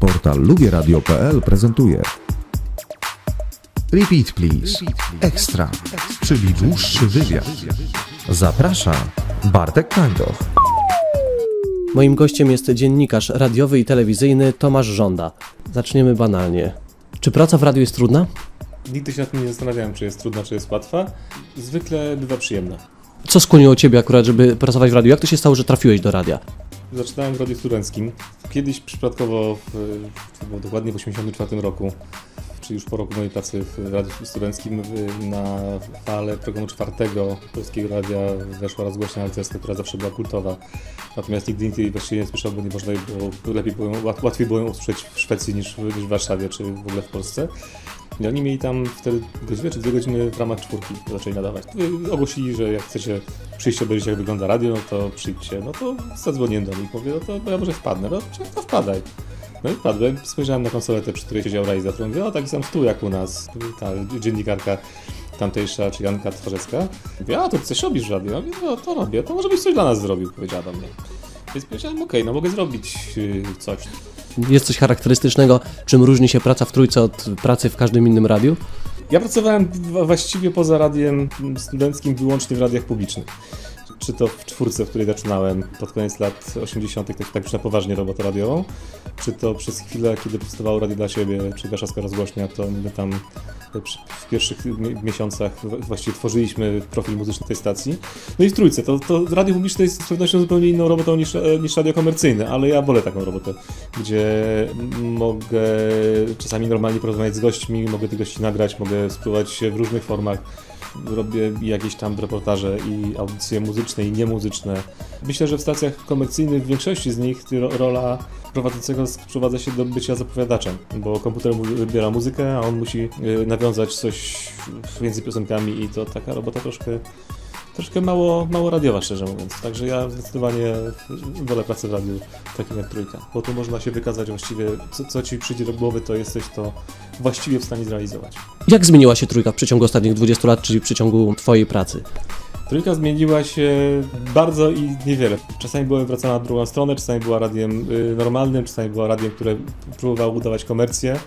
Portal lubieradio.pl prezentuje Repeat Please Extra, czyli dłuższy wywiad. Zaprasza Bartek Kańdoch. Moim gościem jest dziennikarz radiowy i telewizyjny Tomasz Żąda. Zaczniemy banalnie. Czy praca w radiu jest trudna? Nigdy się nad tym nie zastanawiałem, czy jest trudna, czy jest łatwa. Zwykle bywa przyjemna. Co skłoniło Ciebie akurat, żeby pracować w radiu? Jak to się stało, że trafiłeś do radia? Zaczynałem w Radiu Studenckim. Kiedyś przypadkowo, w, to było dokładnie w 1984 roku, czyli już po roku mojej pracy w Radiu Studenckim, w- na falę programu czwartego Polskiego Radia weszła rozgłośnia harcerska, która zawsze była kultowa. Natomiast nigdy nikt jej właściwie nie słyszał, bo nie można jej było, lepiej było, łatwiej było ją usłyszeć w Szwecji niż, niż w Warszawie, czy w ogóle w Polsce. I oni mieli tam wtedy godzinę czy dwie godziny w ramach czwórki zaczęli nadawać. Ogłosili, że jak chcecie przyjść obejrzeć jak wygląda radio, to przyjdźcie. No to zadzwoniłem do nich, mówię, no to ja może wpadnę. No to- wpadaj. No i wpadłem, spojrzałem na konsoletę, przy której siedział realizator. Mówię, o taki sam stół jak u nas, ta dziennikarka tamtejsza, czy Janka Twarzecka. Mówię, a to coś robisz w radiu? Ja mówię, no to robię, to może byś coś dla nas zrobił, powiedziała do mnie. Więc powiedziałem, okej, no mogę zrobić y, coś. Jest coś charakterystycznego, czym różni się praca w trójce od pracy w każdym innym radiu? Ja pracowałem właściwie poza radiem studenckim wyłącznie w radiach publicznych. Czy to w czwórce, w której zaczynałem pod koniec lat 80., tak, tak już na poważnie robotę radiową, czy to przez chwilę, kiedy powstawało Radio dla siebie, czy Warszawska Rozgłośnia, to my tam przy- w pierwszych mi- miesiącach właściwie tworzyliśmy profil muzyczny tej stacji. No i w trójce, to, to radio publiczne jest z pewnością zupełnie inną robotą niż, e, niż radio komercyjne, ale ja wolę taką robotę, gdzie mogę czasami normalnie porozmawiać z gośćmi, mogę tych gości nagrać, mogę spróbować się w różnych formach. Robię jakieś tam reportaże i audycje muzyczne i niemuzyczne. Myślę, że w stacjach komercyjnych w większości z nich rola prowadzącego sprowadza się do bycia zapowiadaczem, bo komputer wybiera muzykę, a on musi y, nawiązać coś między piosenkami i to taka robota troszkę troszkę mało, mało radiowa, szczerze mówiąc. Także ja zdecydowanie wolę pracę w radiu takim jak trójka, bo tu można się wykazać właściwie, co, co ci przyjdzie do głowy, to jesteś to właściwie w stanie zrealizować. Jak zmieniła się trójka w przeciągu ostatnich 20 lat, czyli w przeciągu Twojej pracy? Trójka zmieniła się bardzo i niewiele. Czasami była wracana na drugą stronę, czasami była radiem y, normalnym, czasami była radiem, które próbowało udawać komercję.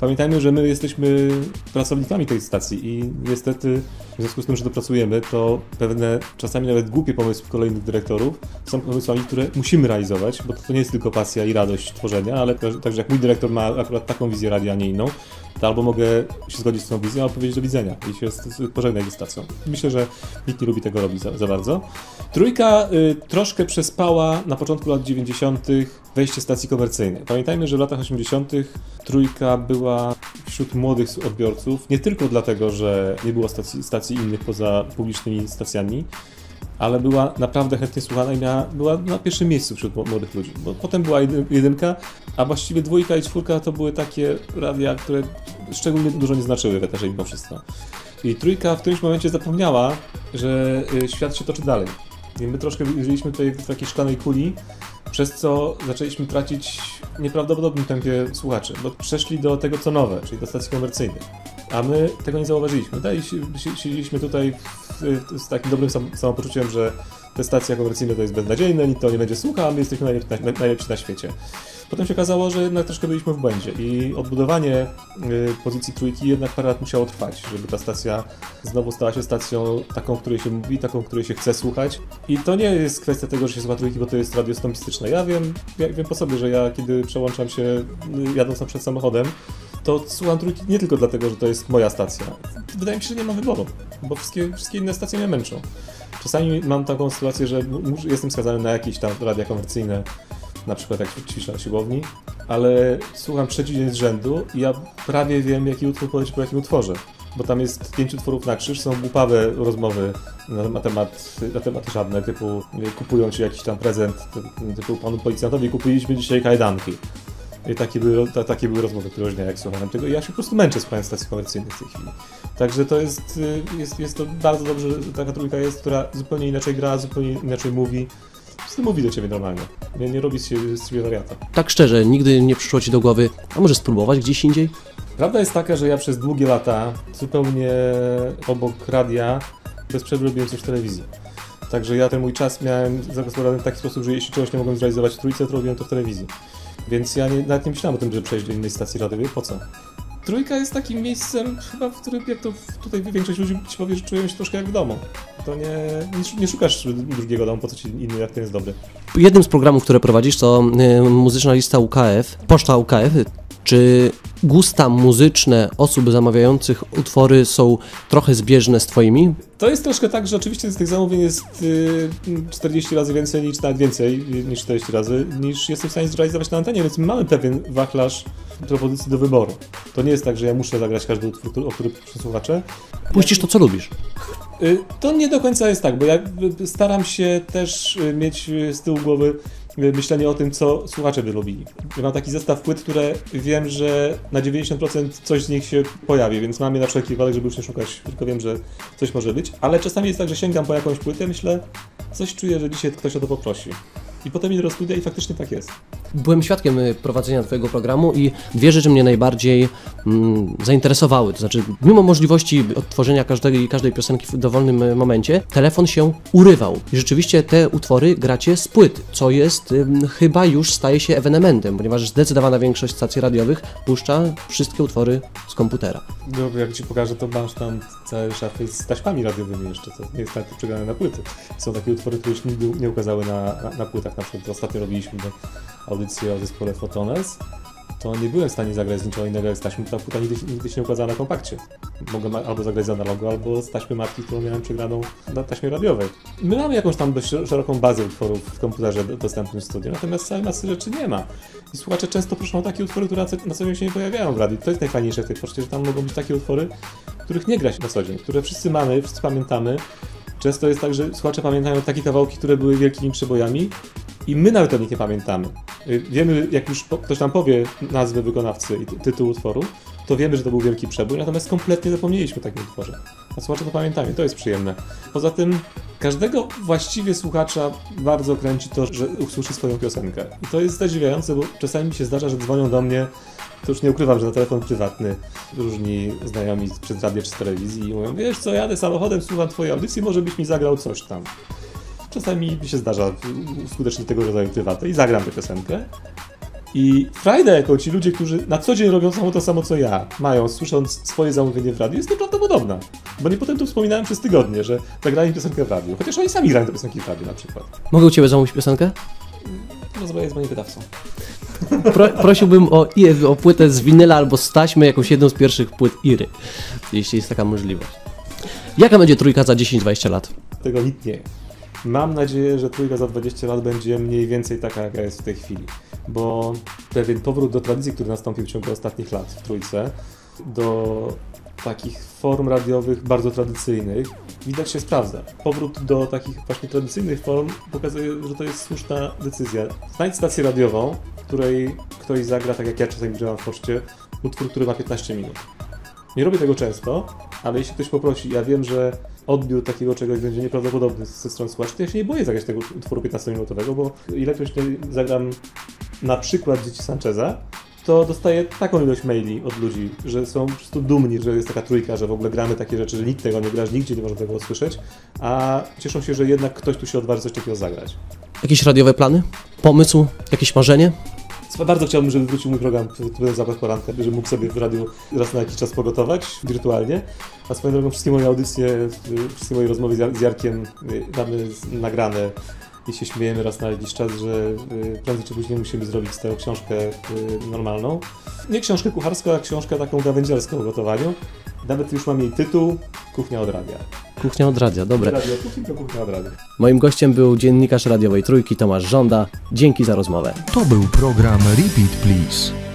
Pamiętajmy, że my jesteśmy pracownikami tej stacji i niestety w związku z tym, że to pracujemy, to pewne czasami nawet głupie pomysły kolejnych dyrektorów są pomysłami, które musimy realizować, bo to nie jest tylko pasja i radość tworzenia, ale także jak mój dyrektor ma akurat taką wizję radia, a nie inną, to albo mogę się zgodzić z tą wizją, albo powiedzieć do widzenia i się pożegnać ze stacją. Myślę, że nikt nie lubi tego robić za, za bardzo. Trójka y, troszkę przespała na początku lat 90. wejście stacji komercyjnej. Pamiętajmy, że w latach 80. Trójka była wśród młodych odbiorców, nie tylko dlatego, że nie było stacji, stacji innych poza publicznymi stacjami, ale była naprawdę chętnie słuchana i miała, była na pierwszym miejscu wśród mł- młodych ludzi. Bo potem była jedy- jedynka, a właściwie dwójka i czwórka to były takie radia, które szczególnie dużo nie znaczyły w eterze mimo wszystko. I trójka w którymś momencie zapomniała, że y, świat się toczy dalej. I my troszkę żyliśmy tutaj w takiej szklanej kuli, przez co zaczęliśmy tracić nieprawdopodobnym tempie słuchaczy, bo przeszli do tego co nowe, czyli do stacji komercyjnych. A my tego nie zauważyliśmy. Dalej si- siedzieliśmy tutaj w, w, z takim dobrym sam, samopoczuciem, że te stacje komercyjne to jest beznadziejne, nikt to nie będzie słuchał, a my jesteśmy najlepsi na, najlepsi na świecie. Potem się okazało, że jednak troszkę byliśmy w błędzie i odbudowanie y, pozycji trójki jednak parę lat musiało trwać, żeby ta stacja znowu stała się stacją taką, której się mówi, taką, której się chce słuchać. I to nie jest kwestia tego, że się słucha trójki, bo to jest radio stompistyczne. Ja wiem, ja wiem po sobie, że ja kiedy przełączam się y, jadąc na przed samochodem, to słucham trójki nie tylko dlatego, że to jest moja stacja. Wydaje mi się, że nie ma wyboru, bo wszystkie, wszystkie inne stacje mnie męczą. Czasami mam taką sytuację, że jestem skazany na jakieś tam radia komercyjne, na przykład jak ćwiczę na siłowni, ale słucham trzeci dzień z rzędu i ja prawie wiem, jaki utwór powiedzieć po jakim utworze. Bo tam jest pięciu utworów na krzyż, są głupawe rozmowy na, temat, na tematy żadne, typu kupują ci jakiś tam prezent, ty- typu panu policjantowi kupiliśmy dzisiaj kajdanki. I takie były, ta, takie były rozmowy różne, jak słuchałem tego. I ja się po prostu męczę słuchając stacji komercyjnych w tej chwili. Także to jest, y, jest, jest to bardzo dobrze, że taka trójka jest, która zupełnie inaczej gra, zupełnie inaczej mówi. Prostu mówi do ciebie normalnie. Nie, nie robi z siebie wariata. Tak szczerze, nigdy nie przyszło Ci do głowy, a może spróbować gdzieś indziej? Prawda jest taka, że ja przez długie lata zupełnie obok radia bez przerwy robiłem coś w telewizji. Także ja ten mój czas miałem zagospodarowany w taki sposób, że jeśli czegoś nie mogłem zrealizować w trójce, to robiłem to w telewizji. Więc ja nie, nawet nie myślałem o tym, żeby przejść do innej stacji radiowej. Po co? Trójka jest takim miejscem, chyba w którym, jak to tutaj większość ludzi ci powie, że czują się troszkę jak w domu. To nie, nie, nie szukasz drugiego domu, po co ci inny, jak ten jest dobry. Jednym z programów, które prowadzisz, to y, muzyczna lista UKF, poczta UKF. Czy gusta muzyczne osób zamawiających utwory są trochę zbieżne z twoimi? To jest troszkę tak, że oczywiście z tych zamówień jest y, 40 razy więcej, niż nawet więcej niż 40 razy, niż jestem w stanie zrealizować na antenie, więc mamy pewien wachlarz propozycji do wyboru. To nie jest tak, że ja muszę zagrać każdy utwór, o który słuchacze. Puścisz to, co lubisz. Y, to nie do końca jest tak, bo ja y, staram się też y, mieć z tyłu głowy myślenie o tym, co słuchacze by lubili. Ja mam taki zestaw płyt, które wiem, że na 90% coś z nich się pojawi, więc mam je na wszelki wypadek, żeby już nie szukać, tylko wiem, że coś może być. Ale czasami jest tak, że sięgam po jakąś płytę, myślę, coś czuję, że dzisiaj ktoś o to poprosi. I potem idę do studia i faktycznie tak jest. Byłem świadkiem y, prowadzenia Twojego programu i dwie rzeczy mnie najbardziej mm, zainteresowały. To znaczy, mimo możliwości odtworzenia każdej, każdej piosenki w dowolnym y, momencie, telefon się urywał. I rzeczywiście te utwory gracie z płyt, co jest chyba już staje się ewenementem, ponieważ zdecydowana większość stacji radiowych puszcza wszystkie utwory z komputera. No, jak Ci pokażę, to masz tam całe szafy z taśmami radiowymi jeszcze, to nie jest tak przegrane na płyty. Są takie utwory, które już nigdy nie ukazały na, na, na płytach, na przykład ostatnio robiliśmy do audycję o zespole Photones, to nie byłem w stanie zagrać z niczego innego jak z taśmy, ta płyta nigdy, nigdy się nie ukazała na kompakcie. Mogłem albo zagrać z analogu, albo z taśmy matki, którą miałem przegraną na taśmie radiowej. My mamy jakąś tam dość szeroką bazę utworów w komputerze dostępnym w studiu, natomiast całej masy rzeczy nie ma. I słuchacze często proszą o takie utwory, które na co dzień się nie pojawiają w radiu. To jest najfajniejsze w tej poczcie, że tam mogą być takie utwory, których nie gra się na co dzień, które wszyscy mamy, wszyscy pamiętamy. Często jest tak, że słuchacze pamiętają takie kawałki, które były wielkimi przebojami, i my nawet o nich nie pamiętamy. Y, wiemy, jak już ktoś nam powie nazwę wykonawcy i tytuł utworu, to wiemy, że to był wielki przebój, natomiast kompletnie zapomnieliśmy o takim utworze. A słuchacze to pamiętają, to jest przyjemne. Poza tym, każdego właściwie słuchacza bardzo kręci to, że usłyszy swoją piosenkę. I to jest zadziwiające, bo czasami mi się zdarza, że dzwonią do mnie, to już nie ukrywam, że na telefon prywatny różni znajomi przez radio czy z telewizji i mówią, wiesz co, jadę samochodem, słucham twojej audycji, może byś mi zagrał coś tam. Czasami mi się zdarza skutecznie tego rodzaju prywaty i zagram tę piosenkę. I frajda, jaką ci ludzie, którzy na co dzień robią samo to samo co ja, mają, słysząc swoje zamówienie w radiu, jest nieprawdopodobna. Bo nie potem tu wspominałem przez tygodnie, że zagrali piosenkę w radiu. Chociaż oni sami grają te piosenki w radiu na przykład. Mogę u Ciebie zamówić piosenkę? Rozmawiaj z moim wydawcą. Pro, prosiłbym o, o płytę z winyla albo z taśmy, jakąś jedną z pierwszych płyt Iry, jeśli jest taka możliwość. Jaka będzie trójka za 10-20 lat? Tego nikt nie Mam nadzieję, że trójka za 20 lat będzie mniej więcej taka, jaka jest w tej chwili, bo pewien powrót do tradycji, który nastąpił w ciągu ostatnich lat w trójce, do takich form radiowych bardzo tradycyjnych, widać się sprawdza. Powrót do takich właśnie tradycyjnych form pokazuje, że to jest słuszna decyzja. Znajdź stację radiową, w której ktoś zagra, tak jak ja czasami grałem w poczcie, utwór, który ma 15 minut. Nie robię tego często, ale jeśli ktoś poprosi, ja wiem, że odbiór takiego czegoś będzie nieprawdopodobny ze strony słuchaczy, ja się nie boję zagrać tego utworu 15-minutowego, bo ilekroć zagram na przykład Dzieci Sancheza, to dostaję taką ilość maili od ludzi, że są po prostu dumni, że jest taka trójka, że w ogóle gramy takie rzeczy, że nikt tego nie gra, że nigdzie nie można tego usłyszeć, a cieszą się, że jednak ktoś tu się odważy coś takiego zagrać. Jakieś radiowe plany? Pomysł? Jakieś marzenie? Bardzo chciałbym, żeby wrócił mój program Zapach Poranka, żeby mógł sobie w radiu raz na jakiś czas pogotować wirtualnie. A swoją drogą wszystkie moje audycje, wszystkie moje rozmowy z Jarkiem y, mamy nagrane i się śmiejemy raz na jakiś czas, że y, prędzej czy później musimy zrobić z tego książkę y, normalną. Nie książkę kucharską, a książkę taką gawędziarską o gotowaniu. Nawet już mam jej tytuł Kuchnia od radia. Kuchnia od radia, dobre. Radio kuchni to kuchnia od radia. Moim gościem był dziennikarz radiowej Trójki Tomasz Żąda. Dzięki za rozmowę. To był program Repeat Please.